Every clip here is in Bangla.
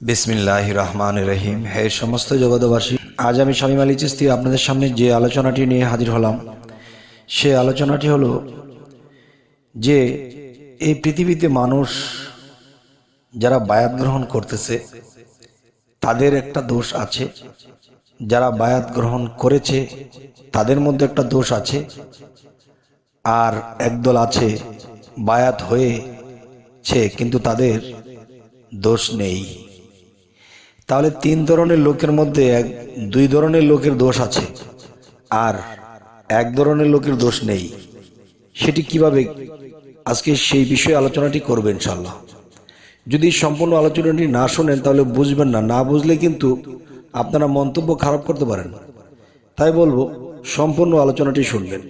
বিসমিল্লাহ রহমান রহিম। হে সমস্ত জগতবাসী আজ আমি স্বামী আলী চিস্তি আপনাদের সামনে যে আলোচনাটি নিয়ে হাজির হলাম, সে আলোচনাটি হলো যে এই পৃথিবীতে মানুষ যারা বায়াত গ্রহণ করতেছে, তাদের একটা দোষ আছে। যারা বায়াত গ্রহণ করেছে, তাদের মধ্যে একটা দোষ আছে। আর একদল আছে, বায়াত হয়েছে, কিন্তু তাদের দোষ নেই। তাহলে তিন ধরনের লোকের মধ্যে এক, দুই ধরনের লোকের দোষ আছে। আর এক ধরনের লোকের দোষ নেই। সেটি কীভাবে আজকে সেই বিষয়ে আলোচনাটি করবে ইনশাল্লাহ যদি সম্পূর্ণ আলোচনাটি না শোনেন, তাহলে বুঝবেন না। না বুঝলে কিন্তু আপনারা মন্তব্য খারাপ করতে পারেন। তাই বলব, সম্পূর্ণ আলোচনাটি শুনবেন।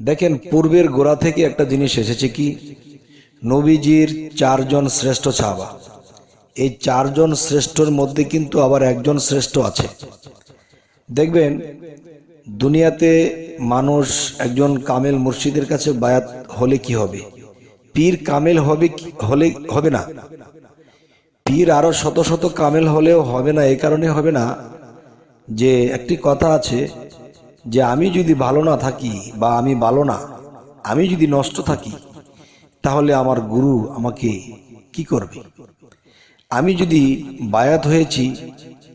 দেখেন, পূর্বের গোড়া থেকে একটা জিনিস এসেছে কি? নবীজির চারজন শ্রেষ্ঠ ছাবা এই চারজন শ্রেষ্ঠর মধ্যে কিন্তু আবার একজন শ্রেষ্ঠ আছে। দেখবেন, দুনিয়াতে মানুষ একজন কামেল মুর্শিদের কাছে বায়াত হলে কি হবে? পীর কামেল হবে হলে, হবে না। পীর আরও শত শত কামেল হলেও হবে না এই কারণে হবে না যে, একটি কথা আছে যে, আমি যদি ভালো না থাকি বা আমি ভালো না, আমি যদি নষ্ট থাকি, তাহলে আমার গুরু আমাকে কি করবে? আমি যদি বায়াত হয়েছি,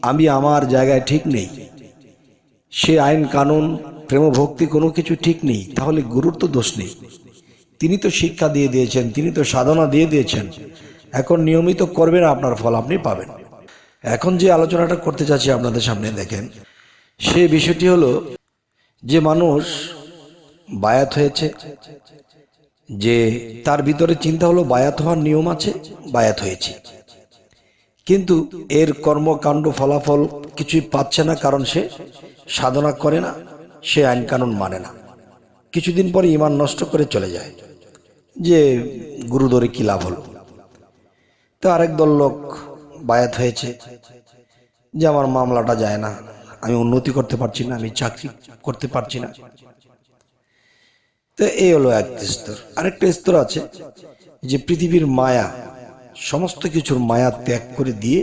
আমি আমার জায়গায় ঠিক নেই। সে আইন কানুন প্রেম ভক্তি কোনো কিছু ঠিক নেই, তাহলে গুরুর তো দোষ নেই। তিনি তো শিক্ষা দিয়ে দিয়েছেন, তিনি তো সাধনা দিয়ে দিয়েছেন। এখন নিয়মিত করবেন আপনার ফল, আপনি পাবেন। এখন যে আলোচনাটা করতে চাচ্ছি আপনাদের সামনে, দেখেন, সে বিষয়টি হলো যে মানুষ বায়াত হয়েছে, যে তার ভিতরে চিন্তা হলো বায়াত হওয়ার নিয়ম আছে, বায়াত হয়েছে। কিন্তু এর কর্মকাণ্ড ফলাফল কিছুই পাচ্ছে না, কারণ সে সাধনা করে না, সে আইন কানুন মানে না। কিছুদিন পরে ইমান নষ্ট করে চলে যায়, যে গুরুদরে কি লাভ হলো? তো আরেক দল লোক বায়াত হয়েছে, যে আমার মামলাটা যায় না, আমি উন্নতি করতে পারছি না, আমি চাকরি করতে পারছি না। তো এই হলো এক স্তর। আরেকটা স্তর আছে, যে পৃথিবীর মায়া সমস্ত কিছুর মায়া ত্যাগ করে দিয়ে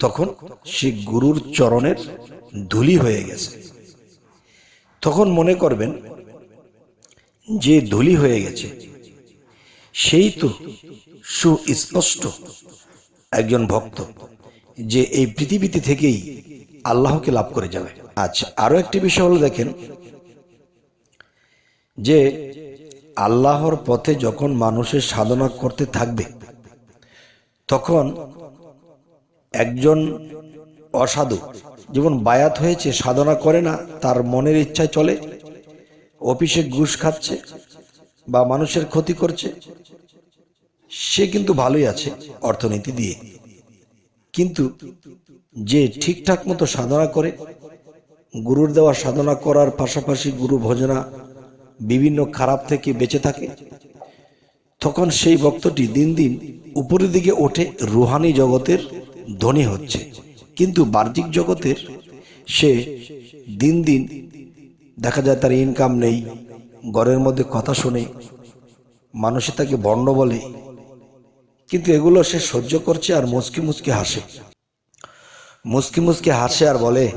তখন সে গুরুর চরণের ধুলি হয়ে গেছে। তখন মনে করবেন, যে ধুলি হয়ে গেছে, সেই তো সুস্পষ্ট একজন ভক্ত যে এই পৃথিবীতে থেকেই আল্লাহকে লাভ করে যাবে। আচ্ছা আরও একটি বিষয় হলো দেখেন, যে আল্লাহর পথে যখন মানুষের সাধনা করতে থাকবে তখন একজন অসাধু, যেমন বায়াত হয়েছে, সাধনা করে না, তার মনের ইচ্ছায় চলে, অফিসে ঘুষ খাচ্ছে বা মানুষের ক্ষতি করছে, সে কিন্তু ভালোই আছে অর্থনীতি দিয়ে। কিন্তু যে ঠিকঠাক মতো সাধনা করে, গুরুর দেওয়া সাধনা করার পাশাপাশি গুরু ভজনা বিভিন্ন খারাপ থেকে বেঁচে থাকে তখন সেই ভক্তটি দিন দিন উপরের দিকে ওঠে, রুহানি জগতের ধনী হচ্ছে। কিন্তু বাহ্যিক জগতের সে দিন দিন দেখা যায় তার ইনকাম নেই, ঘরের মধ্যে কথা শুনে মানুষে তাকে বর্ণ বলে। কিন্তু এগুলো সে সহ্য করছে আর মুসকি মুসকি হাসে। মুসকি মুসকি হাসে আর বলে,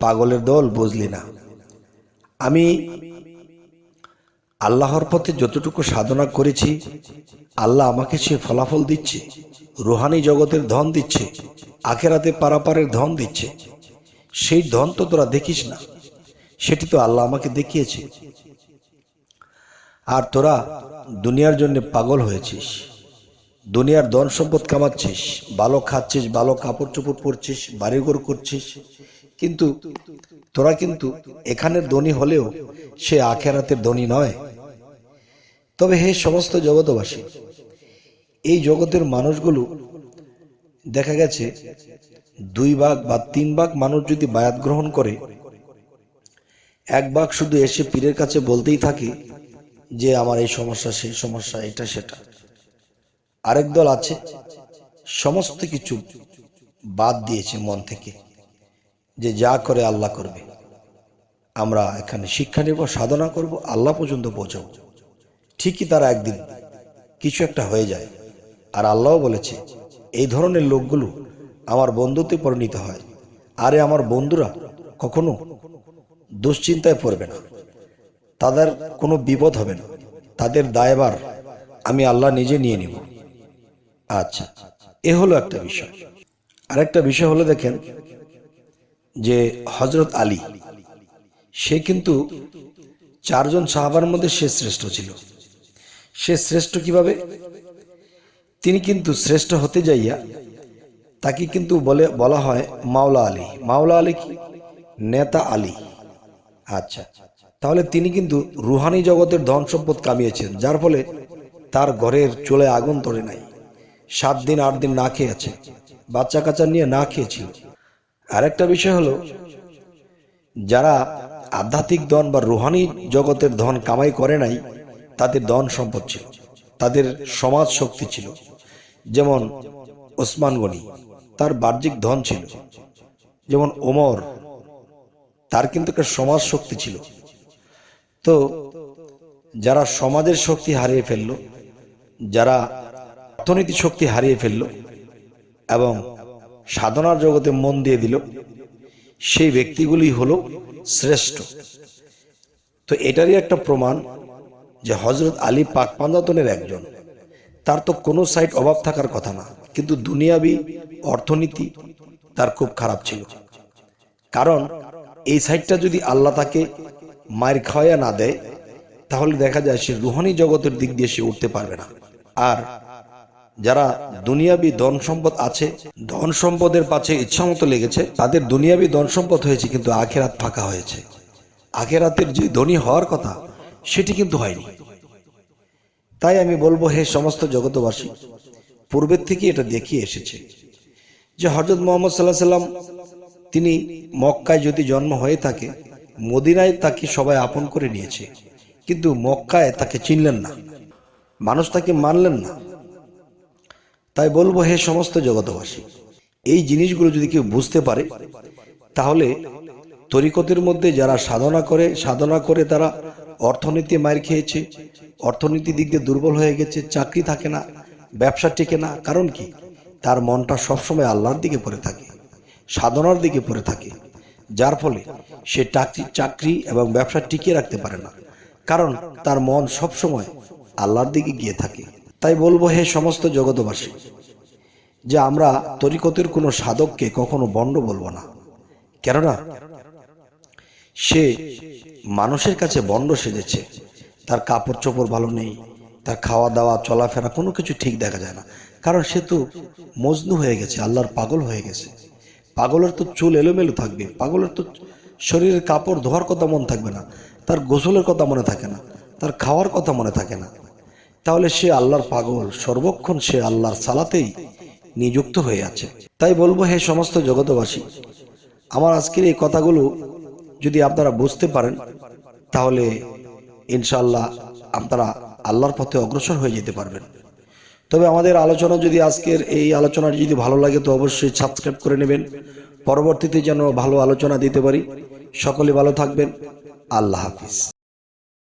পাগলের দল, বুঝলি না। আমি আল্লাহর পথে যতটুকু সাধনা করেছি, আল্লাহ আমাকে সে ফলাফল দিচ্ছে, রুহানি জগতের ধন দিচ্ছে, আখেরাতে পারাপারের ধন দিচ্ছে। সেই ধন তো তোরা দেখিস না, সেটি তো আল্লাহ আমাকে দেখিয়েছে। আর তোরা দুনিয়ার জন্য পাগল হয়েছিস, দুনিয়ার ধন সম্পদ কামাচ্ছিস, ভালো খাচ্ছিস, ভালো কাপড় চোপড় পরছিস, বাড়িঘর করছিস, কিন্তু তোরা কিন্তু এখানের ধনী হলেও সে আখেরাতের ধনী নয়। তবে হে সমস্ত জগতবাসী এই জগতের মানুষগুলো দেখা গেছে দুই ভাগ বা তিন ভাগ মানুষ যদি বায়াত গ্রহণ করে, এক ভাগ শুধু এসে পীরের কাছে বলতেই থাকে যে আমার এই সমস্যা সেই সমস্যা, এটা সেটা। আরেক দল আছে, সমস্ত কিছু বাদ দিয়েছে মন থেকে যে যা করে আল্লাহ করবে। আমরা এখানে শিক্ষা নেব, সাধনা করব, আল্লাহ পর্যন্ত পৌঁছাবো। ঠিকই তারা একদিন কিছু একটা হয়ে যায়। আর আল্লাহও বলেছে, এই ধরনের লোকগুলো আমার বন্ধুতে পরিণত হয়। আরে আমার বন্ধুরা কখনো দুশ্চিন্তায় পড়বে না। তাদের কোনো বিপদ হবে না। তাদের দায়বার আমি আল্লাহ নিজে নিয়ে নিব। আচ্ছা এ হলো একটা বিষয়। আরেকটা বিষয় হলো দেখেন যে হজরত আলী, সে কিন্তু চারজন সাহাবার মধ্যে সে শ্রেষ্ঠ ছিল। সে শ্রেষ্ঠ কীভাবে? তিনি কিন্তু শ্রেষ্ঠ হতে যাইয়া তাকে কিন্তু বলে, বলা হয় মাওলা আলী। মাওলা আলী কি? নেতা আলী। আচ্ছা তাহলে তিনি কিন্তু রুহানি জগতের ধন সম্পদ কামিয়েছেন, যার ফলে তার ঘরের চুলে আগুন ধরে নাই। সাত দিন, আট দিন না খেয়েছে বাচ্চা কাচ্চা নিয়ে না খেয়েছিল। আরেকটা বিষয় হলো, যারা আধ্যাত্মিক ধন বা রুহানি জগতের ধন কামাই করে নাই তাদের ধন সম্পদ ছিল, তাদের সমাজ শক্তি ছিল। যেমন ওসমান গনি, তার বাহ্যিক ধন ছিল। যেমন ওমর, তার কিন্তু একটা সমাজ শক্তি ছিল। তো যারা সমাজের শক্তি হারিয়ে ফেলল, যারা অর্থনীতি শক্তি হারিয়ে ফেলল এবং সাধনার জগতে মন দিয়ে দিল, সেই ব্যক্তিগুলি হলো শ্রেষ্ঠ। তো এটারই একটা প্রমাণ যে হজরত আলী পাক পান্দাতনের একজন। তার তো কোনো সাইড অভাব থাকার কথা না, কিন্তু দুনিয়াবি অর্থনীতি তার খুব খারাপ ছিল। কারণ এই সাইডটা যদি আল্লাহ তাকে মায়ের খাওয়া না দেয়, তাহলে দেখা যায় সে রুহানি জগতের দিক দিয়ে সে উঠতে পারবে না। আর যারা দুনিয়াবি ধন সম্পদ আছে, ধন সম্পদের পাশে ইচ্ছা মতো লেগেছে, তাদের দুনিয়াবি ধন সম্পদ হয়েছে, কিন্তু আখেরাত ফাঁকা হয়েছে। আখেরাতের যে ধনী হওয়ার কথা সেটি কিন্তু হয়নি। তাই আমি বলব, হে সমস্ত জগতবাসী পূর্বের থেকে এটা দেখিয়ে এসেছে যে হজরত মোহাম্মদ সাল্লাহ সাল্লাম তিনি মক্কায় যদি জন্ম হয়ে থাকে, মদিনায় তাকে সবাই আপন করে নিয়েছে। কিন্তু মক্কায় তাকে চিনলেন না। মানুষ তাকে মানলেন না। তাই বলব, হে সমস্ত জগতবাসী এই জিনিসগুলো যদি কেউ বুঝতে পারে, তাহলে তরিকতের মধ্যে যারা সাধনা করে সাধনা করে তারা অর্থনীতি মার খেয়েছে। অর্থনীতি দিক দিয়ে দুর্বল হয়ে গেছে, চাকরি থাকে না, ব্যবসা টেকে না। কারণ কি? তার মনটা সবসময় আল্লাহর দিকে পড়ে থাকে, সাধনার দিকে পড়ে থাকে। যার ফলে সে চাকরি চাকরি এবং ব্যবসা টিকিয়ে রাখতে পারে না। কারণ তার মন সবসময় আল্লাহর দিকে গিয়ে থাকে। তাই বলব, হে সমস্ত জগতবাসী যে আমরা তরিকতের কোনো সাধককে কখনো বন্ড বলব না। কেননা, সে মানুষের কাছে বন্ড সেজেছে। তার কাপড় চোপড় ভালো নেই, তার খাওয়া দাওয়া চলাফেরা কোনো কিছু ঠিক দেখা যায় না। কারণ সে তো মজনু হয়ে গেছে, আল্লাহর পাগল হয়ে গেছে। পাগলের তো চুল এলোমেলো থাকবে, পাগলের তো শরীরের কাপড় ধোয়ার কথা মনে থাকবে না, তার গোসলের কথা মনে থাকে না, তার খাওয়ার কথা মনে থাকে না। তাহলে সে আল্লাহর পাগল, সর্বক্ষণ সে আল্লাহর সালাতেই নিযুক্ত হয়ে আছে। তাই বলব, হে সমস্ত জগতবাসী আমার আজকের এই কথাগুলো যদি আপনারা বুঝতে পারেন, তাহলে ইনশাল্লাহ আপনারা আল্লাহর পথে অগ্রসর হয়ে যেতে পারবেন। তবে আমাদের আলোচনা যদি আজকের এই আলোচনাটি যদি ভালো লাগে, তো অবশ্যই সাবস্ক্রাইব করে নেবেন। পরবর্তীতে যেন ভালো আলোচনা দিতে পারি, সকলে ভালো থাকবেন। আল্লাহ হাফিজ।